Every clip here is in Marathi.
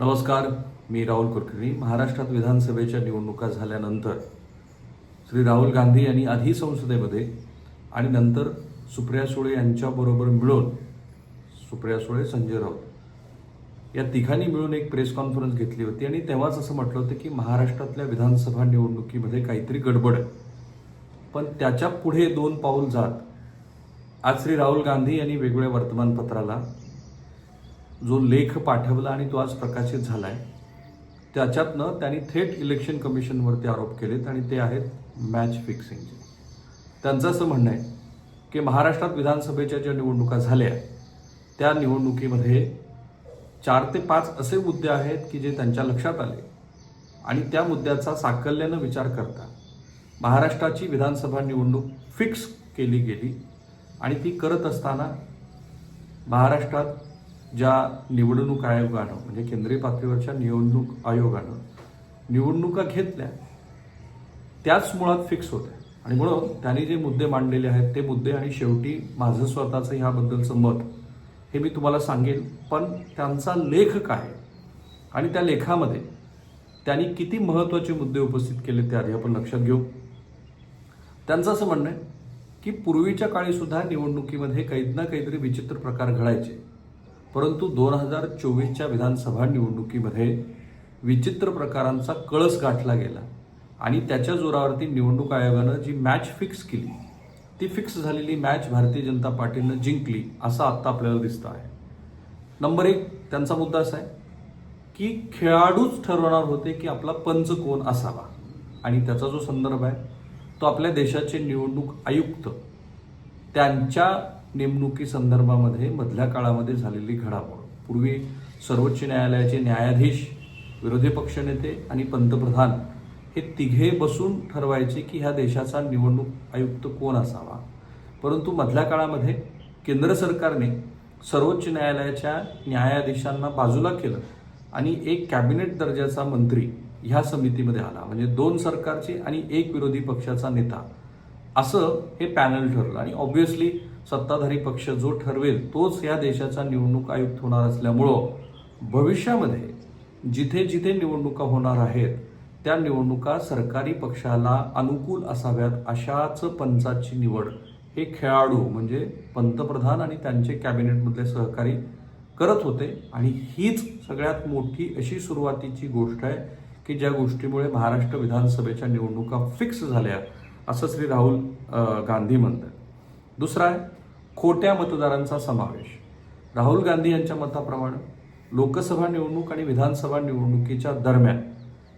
नमस्कार मी राहुल कुलकर्णी महाराष्ट्रात विधानसभेच्या निवडणुका झाल्यानंतर श्री राहुल गांधी यांनी आधी संसदेमध्ये आणि नंतर सुप्रिया सुळे यांच्याबरोबर मिळून सुप्रिया सुळे संजय राऊत या तिघांनी मिळून एक प्रेस कॉन्फरन्स घेतली होती आणि तेव्हाच असं म्हटलं होतं की महाराष्ट्रातल्या विधानसभा निवडणुकीमध्ये काहीतरी गडबड आहे. पण त्याच्या पुढे दोन पाऊल जात. आज श्री राहुल गांधी यांनी वेगवेगळ्या वर्तमानपत्राला जो लेख पाठवला आणि तो आज प्रकाशित झाला आहे त्याच्यातनं त्यांनी थेट इलेक्शन कमिशनवरती आरोप केलेत आणि ते आहेत मॅच फिक्सिंगचे त्यांचं असं म्हणणं आहे की महाराष्ट्रात विधानसभेच्या ज्या निवडणुका झाल्या त्या निवडणुकीमध्ये चार ते पाच असे मुद्दे आहेत की जे त्यांच्या लक्षात आले आणि त्या मुद्द्याचा साकल्यानं विचार करता महाराष्ट्राची विधानसभा निवडणूक फिक्स केली गेली आणि ती करत असताना महाराष्ट्रात ज्या निवडणूक आयोगानं म्हणजे केंद्रीय पातळीवरच्या निवडणूक आयोगानं निवडणुका घेतल्या त्याच मुळात फिक्स होत्या. आणि म्हणून त्यांनी जे मुद्दे मांडलेले आहेत ते मुद्दे आणि शेवटी माझं स्वतःचं ह्याबद्दलचं मत हे मी तुम्हाला सांगेन. पण त्यांचा लेख काय? आणि त्या लेखामध्ये त्यांनी किती महत्त्वाचे मुद्दे उपस्थित केले ते आधी आपण लक्षात घेऊ. त्यांचं असं म्हणणं आहे की पूर्वीच्या काळीसुद्धा निवडणुकीमध्ये काही ना काहीतरी विचित्र प्रकार घडायचे. परंतु दोन हजार चोवीसच्या विधानसभा निवडणुकीमध्ये विचित्र प्रकारांचा कळस गाठला गेला आणि त्याच्या जोरावरती निवडणूक आयोगानं जी मॅच फिक्स केली ती फिक्स झालेली मॅच भारतीय जनता पार्टीनं जिंकली असं आत्ता आपल्याला दिसतं आहे. नंबर एक त्यांचा मुद्दा असा आहे की खेळाडूच ठरवणार होते की आपला पंच कोण असावा. आणि त्याचा जो संदर्भ आहे तो आपल्या देशाचे निवडणूक आयुक्त त्यांच्या नेमणुकी संदर्भामध्ये मधल्या काळामध्ये झालेली घडामोड. पूर्वी सर्वोच्च न्यायालयाचे न्यायाधीश विरोधी पक्षनेते आणि पंतप्रधान हे तिघे बसून ठरवायचे की ह्या देशाचा निवडणूक आयुक्त कोण असावा. परंतु मधल्या काळामध्ये केंद्र सरकारने सर्वोच्च न्यायालयाच्या न्यायाधीशांना बाजूला केलं आणि एक कॅबिनेट दर्जाचा मंत्री ह्या समितीमध्ये आला. म्हणजे दोन सरकारचे आणि एक विरोधी पक्षाचा नेता. असं हे पॅनल ठरलं आणि ऑब्व्हियसली सत्ताधारी पक्ष जो ठरवेल तोच या देशाचा निवडणूक आयुक्त होणार असल्यामुळं भविष्यामध्ये जिथे जिथे निवडणुका होणार आहेत त्या निवडणुका सरकारी पक्षाला अनुकूल असाव्यात अशाच पंचाची निवड हे खेळाडू म्हणजे पंतप्रधान आणि त्यांचे कॅबिनेटमधले सहकारी करत होते. आणि हीच सगळ्यात मोठी अशी सुरुवातीची गोष्ट आहे की ज्या गोष्टीमुळे महाराष्ट्र विधानसभेच्या निवडणुका फिक्स झाल्या असं श्री राहुल गांधी म्हणतात. दुसरा आहे खोट्या मतदारांचा समावेश. राहुल गांधी यांच्या मताप्रमाणे लोकसभा निवडणूक आणि विधानसभा निवडणुकीच्या दरम्यान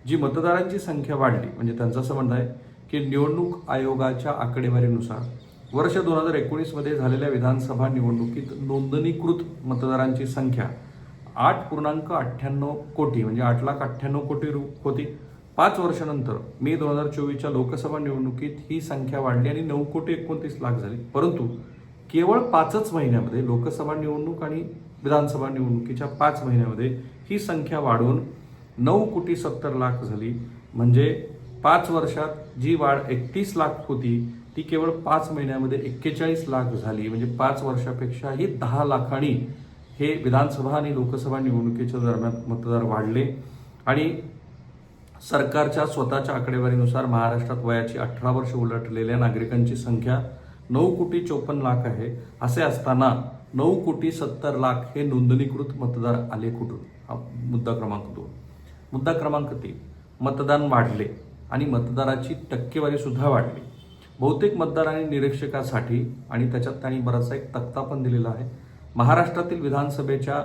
जी मतदारांची संख्या वाढली म्हणजे त्यांचं असं म्हणणं आहे की निवडणूक आयोगाच्या आकडेवारीनुसार वर्ष दोन हजार एकोणीसमध्ये झालेल्या विधानसभा निवडणुकीत नोंदणीकृत मतदारांची संख्या आठ पूर्णांक अठ्ठ्याण्णव कोटी म्हणजे आठ लाख अठ्ठ्याण्णव कोटी रु होती. पाच वर्षानंतर मे दोन हजार चोवीसच्या लोकसभा निवडणुकीत ही संख्या वाढली आणि नऊ कोटी एकोणतीस लाख झाली. परंतु केवळ पाचच महिन्यामध्ये लोकसभा निवडणूक आणि विधानसभा निवडणुकीच्या पाच महिन्यामध्ये ही संख्या वाढून नऊ कोटी सत्तर लाख झाली. म्हणजे पाच वर्षात जी वाढ एकतीस लाख होती ती केवळ पाच महिन्यामध्ये एक्केचाळीस लाख झाली. म्हणजे पाच वर्षापेक्षाही दहा लाखांनी हे विधानसभा आणि लोकसभा निवडणुकीच्या दरम्यान मतदार वाढले. आणि सरकारच्या स्वतःच्या आकडेवारीनुसार महाराष्ट्रात वयाची अठरा वर्ष उलटलेल्या नागरिकांची संख्या नऊ कोटी चोपन्न लाख आहे असे असताना नऊ कोटी सत्तर लाख हे नोंदणीकृत मतदार आले कुठून? हा मुद्दा क्रमांक दोन. मुद्दा क्रमांक तीन. मतदान वाढले आणि मतदाराची टक्केवारी सुद्धा वाढली. बहुतेक मतदार आणि निरीक्षकासाठी आणि त्याच्यात त्यांनी बराचसा एक तक्ता पण दिलेला आहे. महाराष्ट्रातील विधानसभेच्या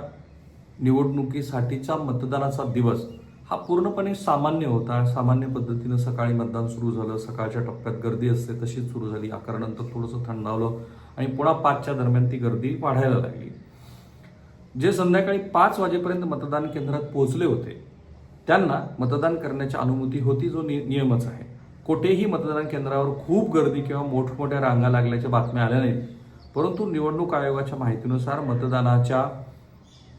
निवडणुकीसाठीचा मतदानाचा दिवस हा पूर्णपणे सामान्य होता. सामान्य पद्धतीनं सकाळी मतदान सुरू झालं. सकाळच्या टप्प्यात गर्दी असते तशीच सुरू झाली. अकरानंतर थोडंसं थंडावलं आणि पुन्हा पाचच्या दरम्यान ती गर्दी वाढायला लागली. जे संध्याकाळी पाच वाजेपर्यंत मतदान केंद्रात पोहोचले होते त्यांना मतदान करण्याची अनुमती होती जो नियमच आहे. कोठेही मतदान केंद्रावर खूप गर्दी किंवा मोठमोठ्या रांगा लागल्याच्या बातम्या आल्या नाहीत. परंतु निवडणूक आयोगाच्या माहितीनुसार मतदानाच्या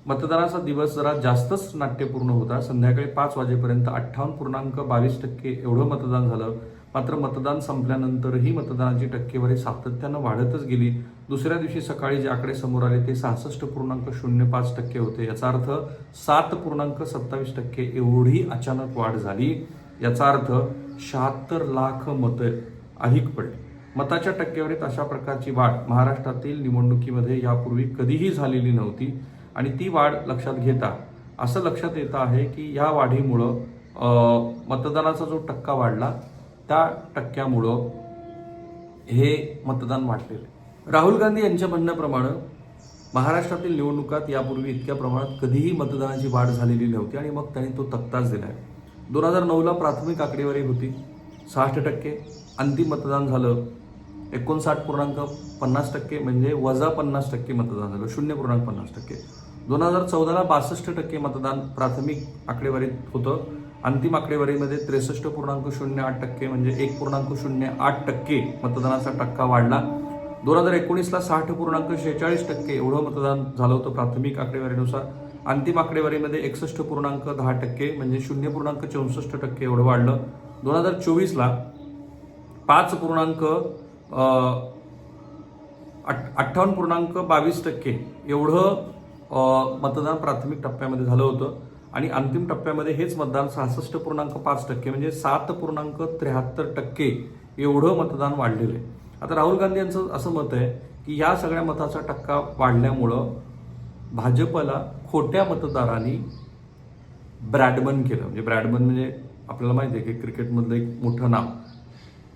मतदानाचा दिवस जरा जास्तच नाट्यपूर्ण होता. संध्याकाळी पाच वाजेपर्यंत अठ्ठावन्न पूर्णांक बावीस टक्के एवढं मतदान झालं. मात्र मतदान संपल्यानंतरही मतदानाची टक्केवारी सातत्यानं वाढतच गेली. दुसऱ्या दिवशी सकाळी जे आकडे समोर आले ते सहासष्ट पूर्णांक शून्य पाच टक्के होते. याचा अर्थ सात पूर्णांक सत्तावीस टक्के एवढी अचानक वाढ झाली. याचा अर्थ शहात्तर लाख मतं अधिक पडली. मताच्या टक्केवारीत अशा प्रकारची वाढ महाराष्ट्रातील निवडणुकीमध्ये यापूर्वी कधीही झालेली नव्हती. आणि ती वाढ लक्षात घेता. असं लक्षात येतं आहे की या वाढीमुळं मतदानाचा जो टक्का वाढला त्या टक्क्यामुळं हे मतदान वाढलेलं आहे. राहुल गांधी यांच्या म्हणण्याप्रमाणे महाराष्ट्रातील निवडणुकात यापूर्वी इतक्या प्रमाणात कधीही मतदानाची वाढ झालेली नव्हती आणि मग त्यांनी तो तक्ताच दिला आहे दोन हजार नऊला प्राथमिक आकडेवारी होती. सहाष्ट टक्के. अंतिम मतदान झालं. एकोणसाठ पूर्णांक पन्नास टक्के. म्हणजे वजा पन्नास टक्के मतदान झालं. शून्य पूर्णांक पन्नास टक्के. दोन हजार चौदाला बासष्ट टक्के मतदान प्राथमिक आकडेवारीत होतं. अंतिम आकडेवारीमध्ये त्रेसष्ट पूर्णांक शून्य आठ टक्के म्हणजे एक पूर्णांक शून्य आठ टक्के मतदानाचा टक्का वाढला. दोन हजार एकोणीसला साठ पूर्णांक शेहेचाळीस टक्के एवढं मतदान झालं होतं प्राथमिक आकडेवारीनुसार. अंतिम आकडेवारीमध्ये एकसष्ट पूर्णांक दहा टक्के म्हणजे शून्य पूर्णांक चौसष्ट टक्के एवढं वाढलं. दोन हजार चोवीसला पाच पूर्णांक अठ्ठावन्न पूर्णांक बावीस टक्के एवढं मतदान प्राथमिक टप्प्यामध्ये झालं होतं. आणि अंतिम टप्प्यामध्ये हेच मतदान सहासष्ट पूर्णांक पाच टक्के म्हणजे सात पूर्णांक त्र्याहत्तर टक्के एवढं मतदान वाढलेलं आहे. आता राहुल गांधी यांचं असं मत आहे की या सगळ्या मताचा टक्का वाढल्यामुळं भाजपला खोट्या मतदारांनी ब्रॅडमन केलं. म्हणजे ब्रॅडमन म्हणजे आपल्याला माहिती आहे की क्रिकेटमधलं एक मोठं नाव.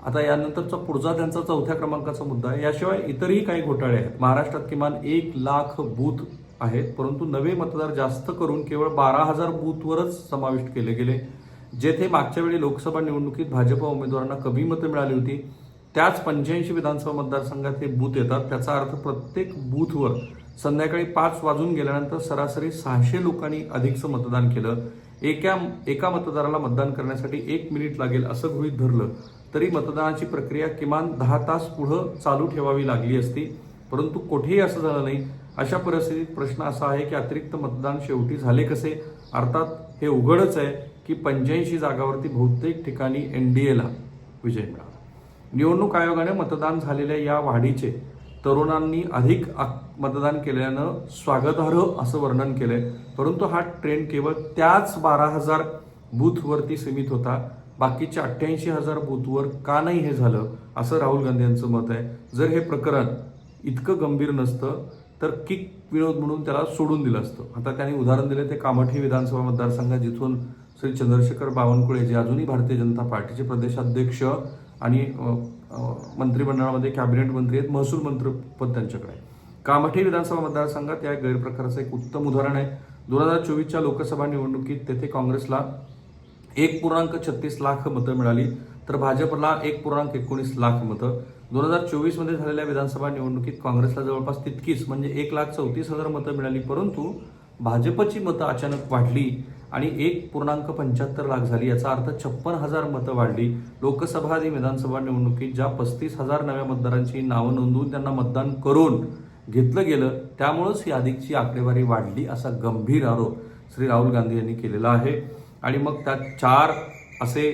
आता यानंतरचा पुढचा त्यांचा चौथ्या क्रमांकाचा मुद्दा आहे. याशिवाय इतरही काही घोटाळे आहेत. महाराष्ट्रात किमान एक लाख बूथ आहेत परंतु नवे मतदार जास्त करून केवळ बारा हजार बूथवरच समाविष्ट केले गेले. जेथे मागच्या वेळी लोकसभा निवडणुकीत भाजप उमेदवारांना कमी मतं मिळाली होती त्याच पंच्याऐंशी विधानसभा मतदारसंघात हे बूथ येतात. त्याचा अर्थ प्रत्येक बूथवर संध्याकाळी पाच वाजून गेल्यानंतर सरासरी सहाशे लोकांनी अधिकचं मतदान केलं. एका एका मतदाराला मतदान करण्यासाठी एक मिनिट लागेल असं गृहीत धरलं. तरी मतदानाची प्रक्रिया किमान दहा तास पुढं चालू ठेवावी लागली असती. परंतु कुठेही असं झालं नाही. अशा परिस्थितीत प्रश्न असा आहे की अतिरिक्त मतदान शेवटी झाले कसे? अर्थात हे उघडच आहे की पंच्याऐंशी जागावरती बहुतेक ठिकाणी एन डी एला विजय मिळाला. निवडणूक आयोगाने मतदान झालेल्या या वाढीचे तरुणांनी अधिक मतदान केल्यानं स्वागतार्ह असं वर्णन केलंय. परंतु हा ट्रेंड केवळ त्याच बारा हजार बूथवरती सीमित होता. बाकीच्या अठ्ठ्याऐंशी हजार बूथवर का नाही हे झालं असं राहुल गांधी यांचं मत आहे. जर हे प्रकरण इतकं गंभीर नसतं तर किक विनोद म्हणून त्याला सोडून दिलं असतं. आता त्यांनी उदाहरण दिलं ते कामठी विधानसभा मतदारसंघात जिथून श्री चंद्रशेखर बावनकुळे जे अजूनही भारतीय जनता पार्टीचे प्रदेशाध्यक्ष आणि मंत्रिमंडळामध्ये कॅबिनेट मंत्री आहेत महसूल मंत्रीपद त्यांच्याकडे कामठी विधानसभा मतदारसंघात या गैरप्रकाराचं एक उत्तम उदाहरण आहे. दोन हजार चोवीसच्या लोकसभा निवडणुकीत तेथे काँग्रेसला एक पूर्णांक छत्तीस लाख मतं मिळाली तर भाजपला एक पूर्णांक एकोणीस लाख मतं. दोन हजार चोवीसमध्ये झालेल्या विधानसभा निवडणुकीत काँग्रेसला जवळपास तितकीच म्हणजे एक लाख चौतीस हजार मतं मिळाली परंतु भाजपची मतं अचानक वाढली आणि एक पूर्णांक पंच्याहत्तर लाख झाली. याचा अर्थ छप्पन हजार मतं वाढली. लोकसभा आणि विधानसभा निवडणुकीत ज्या पस्तीस हजार नव्या मतदारांची नावं नोंदवून त्यांना मतदान करून घेतलं गेलं त्यामुळंच ही अधिकची आकडेवारी वाढली असा गंभीर आरोप श्री राहुल गांधी यांनी केलेला आहे. आणि मग त्यात चार असे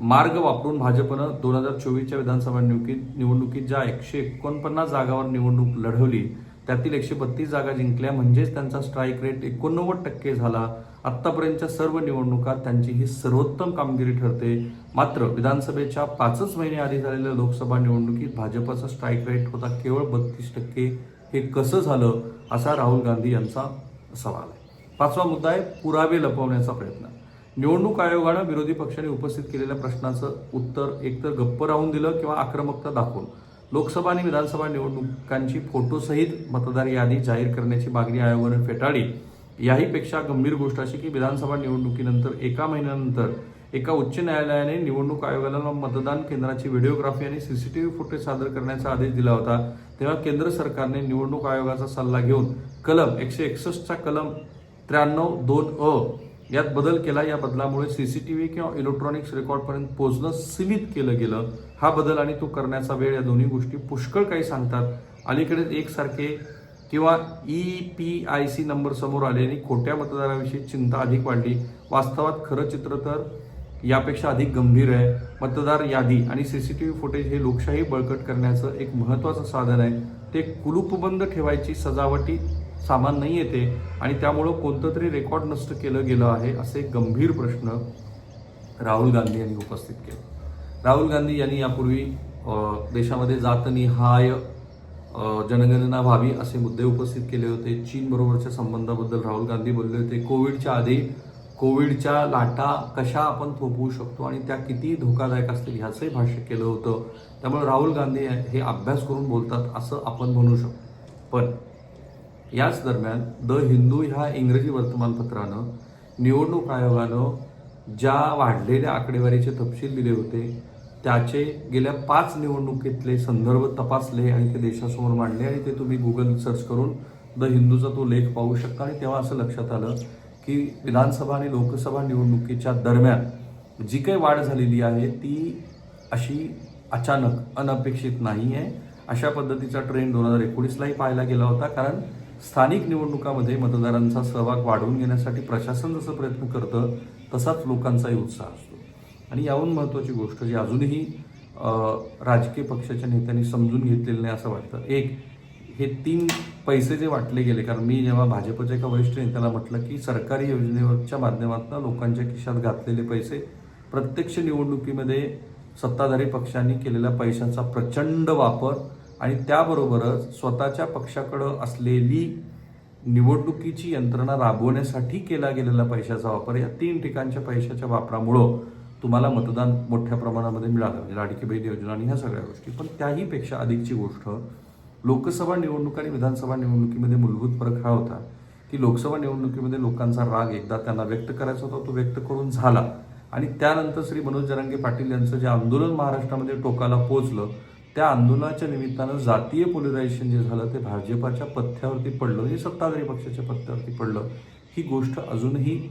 मार्ग वापरून भाजपनं दोन हजार चोवीसच्या विधानसभा निवडणुकीत निवडणुकीत ज्या एकशे एकोणपन्नास जागावर निवडणूक लढवली त्यातील एकशे बत्तीस जागा जिंकल्या म्हणजेच त्यांचा स्ट्राईक रेट एकोणनव्वद टक्के झाला. आत्तापर्यंतच्या सर्व निवडणुकात त्यांची ही सर्वोत्तम कामगिरी ठरते. मात्र विधानसभेच्या पाचच महिने आधी झालेल्या लोकसभा निवडणुकीत भाजपचा स्ट्राईक रेट होता केवळ बत्तीस टक्के. हे कसं झालं? असा राहुल गांधी यांचा सवाल आहे. पाचवा मुद्दा आहे पुरावे लपवण्याचा प्रयत्न. निवडणूक आयोगानं विरोधी पक्षाने उपस्थित केलेल्या प्रश्नाचं उत्तर एकतर गप्प राहून दिलं किंवा आक्रमकता दाखवून. लोकसभा आणि विधानसभा निवडणुकांची फोटोसहित मतदार यादी जाहीर करण्याची मागणी आयोगानं फेटाळली. याहीपेक्षा गंभीर गोष्ट अशी की विधानसभा निवडणुकीनंतर एका महिन्यानंतर एका उच्च न्यायालयाने निवडणूक आयोगाला मतदान केंद्राची व्हिडिओग्राफी आणि सीसीटीव्ही फुटेज सादर करण्याचा आदेश दिला होता. तेव्हा केंद्र सरकारने निवडणूक आयोगाचा सल्ला घेऊन कलम एकशे एकसष्टचा कलम त्र्याण्णव दोन अ यात बदल केला या बदलामुळे सी सी टी व्ही किंवा इलेक्ट्रॉनिक्स रेकॉर्डपर्यंत पोहोचणं सीमित केलं गेलं. हा बदल आणि तो करण्याचा वेळ या दोन्ही गोष्टी पुष्कळ काही सांगतात. अलीकडे एकसारखे किंवा E P I C number समोर आले आणि खोट्या मतदाराविषयी चिंता अधिक वाढली. वास्तवात खरं चित्र तर यापेक्षा अधिक गंभीर आहे. मतदार यादी आणि C C T V footage हे लोकशाही बळकट करण्याचं एक महत्त्वाचं साधन आहे. ते कुलूपबंद ठेवायची सजावटी सामान नाही येते आणि त्यामुळं कोणतं तरी रेकॉर्ड नष्ट केलं गेलं आहे असे गंभीर प्रश्न राहुल गांधी यांनी उपस्थित केले. राहुल गांधी यांनी यापूर्वी देशामध्ये जातनिहाय अ, जनगणना व्हावी असे मुद्दे उपस्थित केले होते. चीनबरोबरच्या संबंधाबद्दल राहुल गांधी बोलले होते कोविडच्या आधी कोविडच्या लाटा कशा आपण थोपवू शकतो आणि त्या किती धोकादायक असतील ह्याचंही भाष्य केलं होतं. त्यामुळे राहुल गांधी हे अभ्यास करून बोलतात असं आपण म्हणू शकतो. पण याच दरम्यान द हिंदू ह्या इंग्रजी वर्तमानपत्रानं निवडणूक आयोगानं ज्या वाढलेल्या आकडेवारीचे तपशील दिले होते त्याचे गेल्या पाच निवडणुकीतले संदर्भ तपासले आणि ते देशासमोर मांडले आणि ते तुम्ही गुगल सर्च करून द हिंदूचा तो लेख पाहू शकता. आणि तेव्हा असं लक्षात आलं की विधानसभा आणि लोकसभा निवडणुकीच्या दरम्यान जी काही वाढ झालेली आहे ती अशी अचानक अनपेक्षित नाही आहे अशा पद्धतीचा ट्रेंड दोन हजार एकोणीसलाही पाहायला गेला होता. कारण स्थानिक निवडणुकामध्ये मतदारांचा सहभाग वाढवून घेण्यासाठी प्रशासन जसं प्रयत्न करतं तसाच लोकांचाही उत्साह असतो. आणि याहून महत्त्वाची गोष्ट जी अजूनही राजकीय पक्षाच्या नेत्यांनी समजून घेतलेलं नाही असं वाटतं. एक हे तीन पैसे जे वाटले गेले कारण मी जेव्हा भाजपच्या एका वरिष्ठ नेत्याला म्हटलं की सरकारी योजनेवरच्या माध्यमातून लोकांच्या खिशात घातलेले पैसे प्रत्यक्ष निवडणुकीमध्ये सत्ताधारी पक्षांनी केलेल्या पैशांचा प्रचंड वापर आणि त्याबरोबरच स्वतःच्या पक्षाकडं असलेली निवडणुकीची यंत्रणा राबवण्यासाठी केला गेलेला पैशाचा वापर या तीन ठिकाणच्या पैशाच्या वापरामुळं तुम्हाला मतदान मोठ्या प्रमाणामध्ये मिळालं. म्हणजे लाडकी बहीण योजना आणि ह्या सगळ्या गोष्टी. पण त्याहीपेक्षा अधिकची गोष्ट लोकसभा निवडणूक आणि विधानसभा निवडणुकीमध्ये मूलभूत फरक हा होता की लोकसभा निवडणुकीमध्ये लोकांचा राग एकदा त्यांना व्यक्त करायचा होता तो व्यक्त करून झाला. आणि त्यानंतर श्री मनोज जरांगे पाटील यांचं जे आंदोलन महाराष्ट्रामध्ये टोकाला पोहोचलं त्या आंदोलनाच्या निमित्तानं जातीय पोलरायझेशन जे झालं ते भाजपाच्या पथ्यावरती पडलं हे सत्ताधारी पक्षाच्या पथ्यावरती पडलं ही गोष्ट अजूनही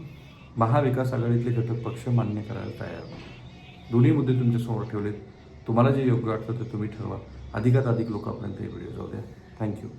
महाविकास आघाडीतले घटक पक्ष मान्य करायला तयार नाही. दोन्ही मुद्दे तुमच्यासमोर ठेवलेत. तुम्हाला जे योग्य वाटतं ते तुम्ही ठरवा. अधिकात अधिक लोकांपर्यंत हे व्हिडिओ जाऊ द्या. थँक्यू